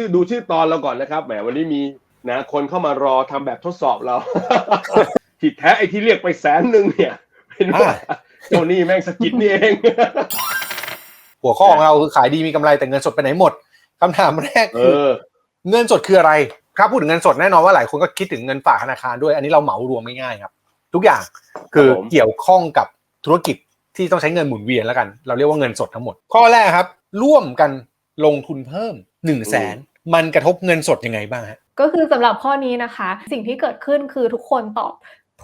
ชื่อดูชื่อตอนเราก่อนนะครับ แหมวันนี้มีนะคนเข้ามารอทำแบบทดสอบเราที่แท้ไอ้ที่เรียกไปแสนหนึ่งเนี่ยเป็นว่าเจ้าหนี่แม่งสะกิดนี่เอง หัวข้อของเราคือขายดีมีกำไรแต่เงินสดไปไหนหมดคำถามแรกเอคืออเงินสดคืออะไร ครับพูดถึงเงินสดแน่นอนว่าหลายคนก็คิดถึงเงินฝากธนาคารด้วย อันนี้เราเหมารวมง่ายๆครับ ทุกอย่างคือครับผมเกี่ยวข้องกับธุรกิจที่ต้องใช้เงินหมุนเวียนแล้วกัน เราเรียกว่าเงินสดทั้งหมด ข้อแรกครับ ร่วมกันลงทุนเพิ่ม1นึ่งแสน มันกระทบเงินสดยังไงบ้างฮะก็คือสำหรับข้อนี้นะคะ สิ่งที่เกิดขึ้นคือทุกคนตอบ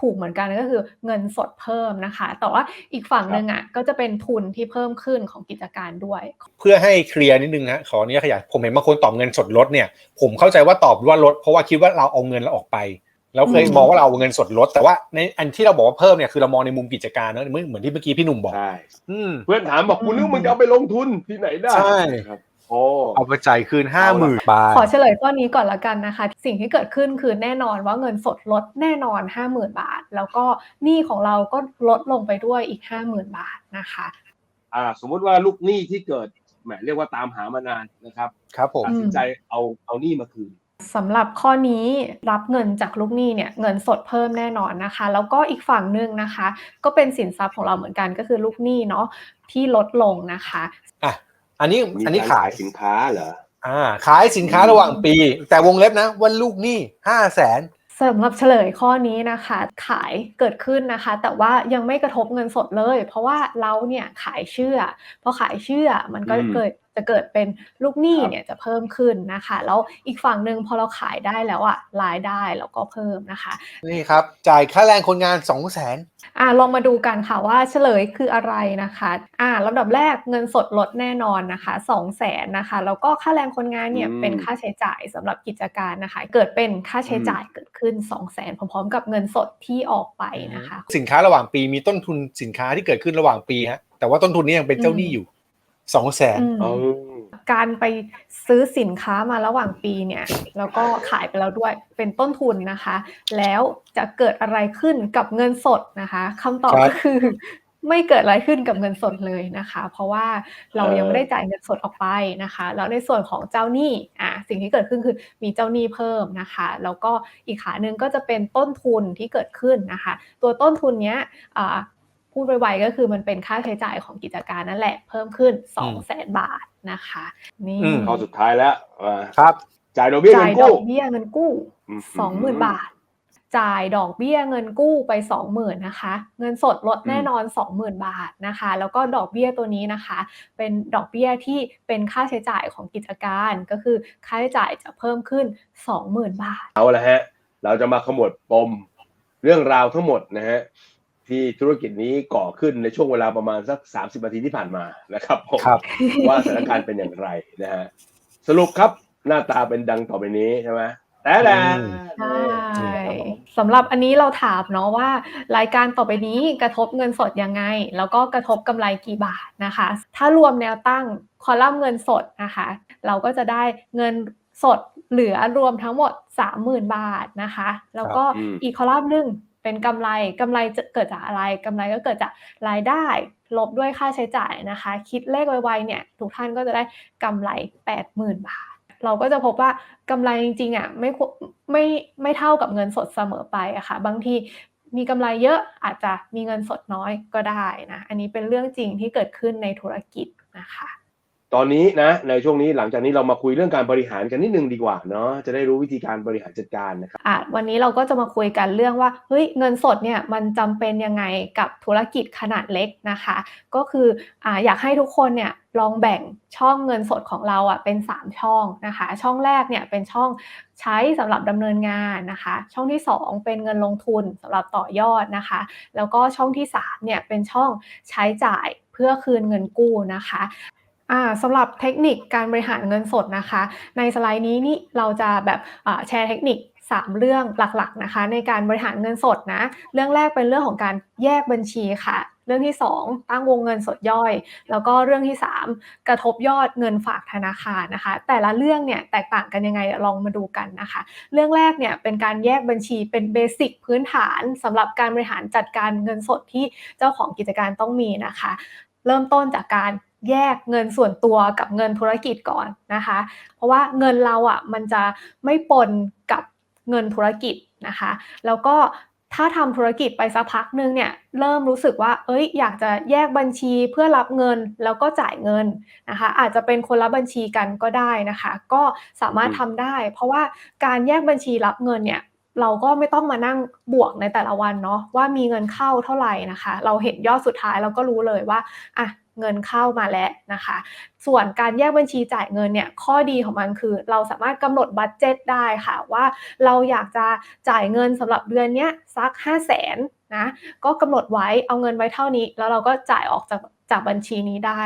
ถูกเหมือนกันก็คือเงินสดเพิ่มนะคะ แต่ว่าอีกฝั่งหนึ่งอะก็จะเป็นทุนที่เพิ่มขึ้นของกิจการด้วย เพื่อให้เคลียร์นิดนึงนะขออนุญาตขยายผมเห็นบางคนตอบเงินสดลดเนี่ย ผมเข้าใจว่าตอบว่าลดเพราะว่าคิดว่าเราเอาเงินเราออกไปแล้วเคยอืมมองว่าเราเอาเงินสดลด แต่ว่าในอันที่เราบอกว่าเพิ่มเนี่ยคือเรามองในมุมกิจการเนอะเหมือนเหมือนที่เมื่อกี้พี่หนุ่มบอกใช่อืมเพื่อนถามบอกกูนึกมึงจะเอาไปลงทุนที่ไหนได้ใช่ครับโอ้ เอาไปจ่ายคืนห้าหมื่นบาท ขอเฉลยข้อนี้ก่อนละกันนะคะ สิ่งที่เกิดขึ้นคือแน่นอนว่าเงินสดลดแน่นอน 50,000 บาท แล้วก็หนี้ของเราก็ลดลงไปด้วยอีก 50,000 บาทนะคะอ่าสมมุติว่าลูกหนี้ที่เกิดแหมเรียกว่าตามหามานานนะครับครับผมตัดสินใจเอาเอาหนี้มาคืนสำหรับข้อนี้รับเงินจากลูกหนี้เนี่ยเงินสดเพิ่มแน่นอนนะคะ แล้วก็อีกฝั่งหนึ่งนะคะ ก็เป็นสินทรัพย์ของเราเหมือนกันก็คือลูกหนี้เนาะที่ลดลงนะคะอะ อันนี้มีอันนี้กรขายสินค้าเหรออ่า ขายสินค้าระหว่างปี แต่วงเล็บนะว่าลูกหนี้ห้าแสนสำหรับเฉลยข้อนี้นะคะ ขายเกิดขึ้นนะคะ แต่ว่ายังไม่กระทบเงินสดเลย เพราะว่าเราเนี่ยขายเชื่อพอขายเชื่อมันก็อืมเกิด จะเกิดเป็นลูกหนี้ครับเนี่ยจะเพิ่มขึ้นนะคะ แล้วอีกฝั่งหนึ่งพอเราขายได้แล้วอะรายได้เราก็เพิ่มนะคะ นี่ครับ จ่ายค่าแรงคนงานสองแสนอ่าลองมาดูกันค่ะว่าเฉลยคืออะไรนะคะอ่าลำดับแรกเงินสดลดแน่นอนนะคะ 2 0 0แสนนะคะแล้วก็ค่าแรงคนงานเนี่ยอืมเป็นค่าใช้จ่ายสำหรับกิจการนะคะ เกิดเป็นค่าใช้จ่ายเกิดขึ้น 2 0 0แสนพร้อมๆ กับเงินสดที่ออกไปนะคะ สินค้าระหว่างปีมีต้นทุนสินค้าที่เกิดขึ้นระหว่างปีฮะแต่ว่าต้นทุนนี้ยังเป็นเจ้าหนี้อยู่ สองแสนอืมเอาการไปซื้อสินค้ามาระหว่างปีเนี่ยแล้วก็ขายไปแล้วด้วยเป็นต้นทุนนะคะ แล้วจะเกิดอะไรขึ้นกับเงินสดนะคะคำตอบครับก็คือไม่เกิดอะไรขึ้นกับเงินสดเลยนะคะ เพราะว่าเรายังไม่ได้จ่ายเงินสดออกไปนะคะ แล้วในส่วนของเจ้าหนี้อะสิ่งที่เกิดขึ้นคือมีเจ้าหนี้เพิ่มนะคะ แล้วก็อีกขาหนึ่งก็จะเป็นต้นทุนที่เกิดขึ้นนะคะ ตัวต้นทุนเนี้ยอ่า พูดไวๆก็คือมันเป็นค่าใช้จ่ายของกิจการนั่นแหละ เพิ่มขึ้น2 0 0แสนบาทนะคะ นี่อืมข้อสุดท้ายแล้วอ่าครับจ่ายดอกเบี้ยจ่าเงิยนดกู้อกเบี้ยเงินกู้อืมสองหมื่นบาท จ่ายดอกเบี้ยเงินกู้ไปสองหมื่นนะคะ เงินสดลดแน่นอนสองหมื่นบาทนะคะ แล้วก็ดอกเบี้ยตัวนี้นะคะ เป็นดอกเบี้ยที่เป็นค่าใช้จ่ายของกิจการก็คือค่าใช้จ่ายจะเพิ่มขึ้นสองหมื่นบาท เอาละฮะ เราจะมาขมวดปมเรื่องราวทั้งหมดนะฮะ ที่ธุรกิจนี้ก่อขึ้นในช่วงเวลาประมาณสักสามสิบนาทีที่ผ่านมานะครับผมครับว่าสถานการณ์เป็นอย่างไรนะฮะสรุปครับหน้าตาเป็นดังต่อไปนี้ใช่ไหมแต่แล้ใช่สำหรับอันนี้เราถามเนาะว่า รายการต่อไปนี้กระทบเงินสดยังไง แล้วก็กระทบกำไรกี่บาทนะคะ ถ้ารวมแนวตั้งคอลัมน์เงินสดนะคะ เราก็จะได้เงินสดเหลือรวมทั้งหมด 30,000 บาทนะคะ แล้วก็อืมอีกคอลัมน์หนึ่ง เป็นกำไรกำไรจะเกิดจากอะไรกำไรก็เกิดจากรายได้ลบด้วยค่าใช้จ่ายนะคะ คิดเลขไวๆเนี่ยทุกท่านก็จะได้กำไร 80,000 บาท เราก็จะพบว่ากำไรจริงๆอะไม่ไม่ไม่เท่ากับเงินสดเสมอไปอะค่ะบางทีมีกำไรเยอะอาจจะมีเงินสดน้อยก็ได้นะอันนี้เป็นเรื่องจริงที่เกิดขึ้นในธุรกิจนะคะ ตอนนี้นะในช่วงนี้หลังจากนี้เรามาคุยเรื่องการบริหารกันนิดนึงดีกว่าเนาะจะได้รู้วิธีการบริหารจัดการนะครับอะวันนี้เราก็จะมาคุยกันเรื่องว่าเฮ้ยเงินสดเนี่ยมันจำเป็นยังไงกับธุรกิจขนาดเล็กนะคะ ก็คืออ่าอยากให้ทุกคนเนี่ยลองแบ่งช่องเงินสดของเราอะเป็น 3 ช่องนะคะ ช่องแรกเนี่ยเป็นช่องใช้สำหรับดำเนินงานนะคะ ช่องที่ 2 เป็นเงินลงทุนสำหรับต่อยอดนะคะ แล้วก็ช่องที่3เนี่ยเป็นช่องใช้จ่ายเพื่อคืนเงินกู้นะคะ อ่าสำหรับเทคนิคการบริหารเงินสดนะคะ ในสไลด์นี้นี่เราจะแบบแชร์เทคนิค 3 เรื่องหลักๆนะคะ ในการบริหารเงินสดนะ เรื่องแรกเป็นเรื่องของการแยกบัญชีค่ะ เรื่องที่ 2 ตั้งวงเงินสดย่อย แล้วก็เรื่องที่ 3 กระทบยอดเงินฝากธนาคารนะคะ แต่ละเรื่องเนี่ยแตกต่างกันยังไงลองมาดูกันนะคะ เรื่องแรกเนี่ยเป็นการแยกบัญชีเป็นเบสิกพื้นฐานสำหรับการบริหารจัดการเงินสดที่เจ้าของกิจการต้องมีนะคะ เริ่มต้นจากการ แยกเงินส่วนตัวกับเงินธุรกิจก่อนนะคะ เพราะว่าเงินเราอะมันจะไม่ปนกับเงินธุรกิจนะคะ แล้วก็ถ้าทำธุรกิจไปสักพักหนึงเนี่ยเริ่มรู้สึกว่า เอ้ย อยากจะแยกบัญชีเพื่อรับเงินแล้วก็จ่ายเงินนะคะ อาจจะเป็นคนละบัญชีกันก็ได้นะคะ ก็สามารถทำได้ เพราะว่าการแยกบัญชีรับเงินเนี่ยเราก็ไม่ต้องมานั่งบวกในแต่ละวันเนาะว่ามีเงินเข้าเท่าไหร่นะคะ เราเห็นยอดสุดท้ายเราก็รู้เลยว่าอะ เงินเข้ามาแล้วนะคะ ส่วนการแยกบัญชีจ่ายเงินเนี่ยข้อดีของมันคือ เราสามารถกำหนดบัตเจตได้ค่ะว่าเราอยากจะจ่ายเงินสำหรับเดือนเนี้ยสัก 5 0 0แสนนะก็กำหนดไว้เอาเงินไว้เท่านี้ แล้วเราก็จ่ายออกจากจากบัญชีนี้ได้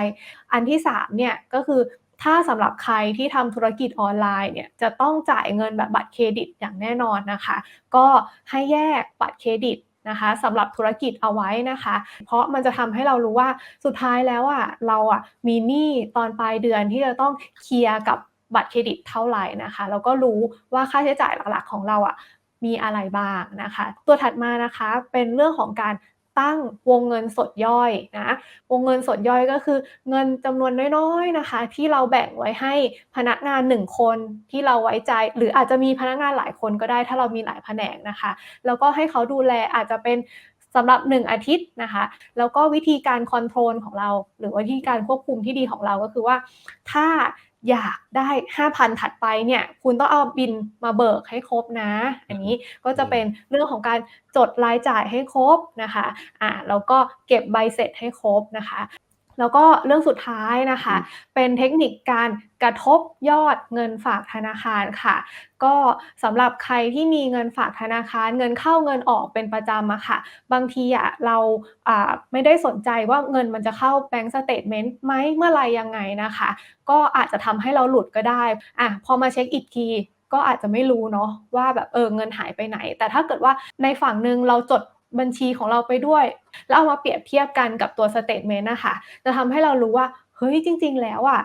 อันที่3เนี่ยก็คือถ้าสำหรับใครที่ทำธุรกิจออนไลน์เนี่ยจะต้องจ่ายเงินแบบบัตรเครดิตอย่างแน่นอนนะคะ ก็ให้แยกบัตรเครดิต นะคะสำหรับธุรกิจเอาไว้นะคะ เพราะมันจะทำให้เรารู้ว่าสุดท้ายแล้วอะเราอะมีหนี้ตอนปลายเดือนที่จะต้องเคลียร์กับบัตรเครดิตเท่าไหร่นะคะแล้วก็รู้ว่าค่าใช้จ่ายหลักๆของเราอะมีอะไรบ้างนะคะ ตัวถัดมานะคะเป็นเรื่องของการ ตั้งวงเงินสดย่อยนะ วงเงินสดย่อยก็คือเงินจำนวนน้อยๆนะคะ ที่เราแบ่งไว้ให้พนักงานหนึ่งคนที่เราไว้ใจ หรืออาจจะมีพนักงานหลายคนก็ได้ถ้าเรามีหลายแผนกนะคะ แล้วก็ให้เขาดูแลอาจจะเป็นสำหรับ 1 อาทิตย์นะคะ แล้วก็วิธีการคอนโทรลของเรา หรือวิธีการควบคุมที่ดีของเราก็คือว่า ถ้า อยากได้ 5,000 ถัดไปเนี่ย คุณต้องเอาบินมาเบิกให้ครบนะ อันนี้ก็จะเป็นเรื่องของการจดรายจ่ายให้ครบนะคะ อ่าแล้วก็เก็บใบเสร็จให้ครบนะคะ แล้วก็เรื่องสุดท้ายนะคะ เป็นเทคนิคการกระทบยอดเงินฝากธนาคารค่ะ ก็สำหรับใครที่มีเงินฝากธนาคาร เงินเข้าเงินออกเป็นประจำอะค่ะ บางทีอะเราอ่าไม่ได้สนใจว่าเงินมันจะเข้าแบงก์สเตทเมนต์ไหมเมื่อไรยังไงนะคะ ก็อาจจะทำให้เราหลุดก็ได้อะพอมาเช็คอีกทีก็อาจจะไม่รู้เนาะว่าแบบเออเงินหายไปไหน แต่ถ้าเกิดว่าในฝั่งหนึ่งเราจด บัญชีของเราไปด้วย แล้วเอามาเปรียบเทียบกันกับตัวสเตทเมนต์นะคะจะทำให้เรารู้ว่าเฮ้ยจริง ๆ แล้วอะ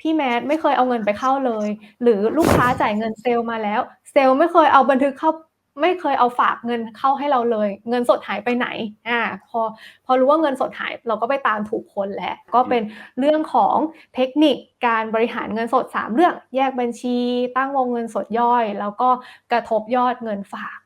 พี่แมทไม่เคยเอาเงินไปเข้าเลย หรือลูกค้าจ่ายเงินเซลล์มาแล้ว เซลล์ไม่เคยเอาบันทึกเข้าไม่เคยเอาฝากเงินเข้าให้เราเลย เงินสดหายไปไหนอ่าพอพอรู้ว่าเงินสดหายเราก็ไปตามถูกคนแล้ว ก็เป็นเรื่องของเทคนิคการบริหารเงินสด 3 เรื่อง แยกบัญชี ตั้งวงเงินสดย่อย แล้วก็กระทบยอดเงินฝาก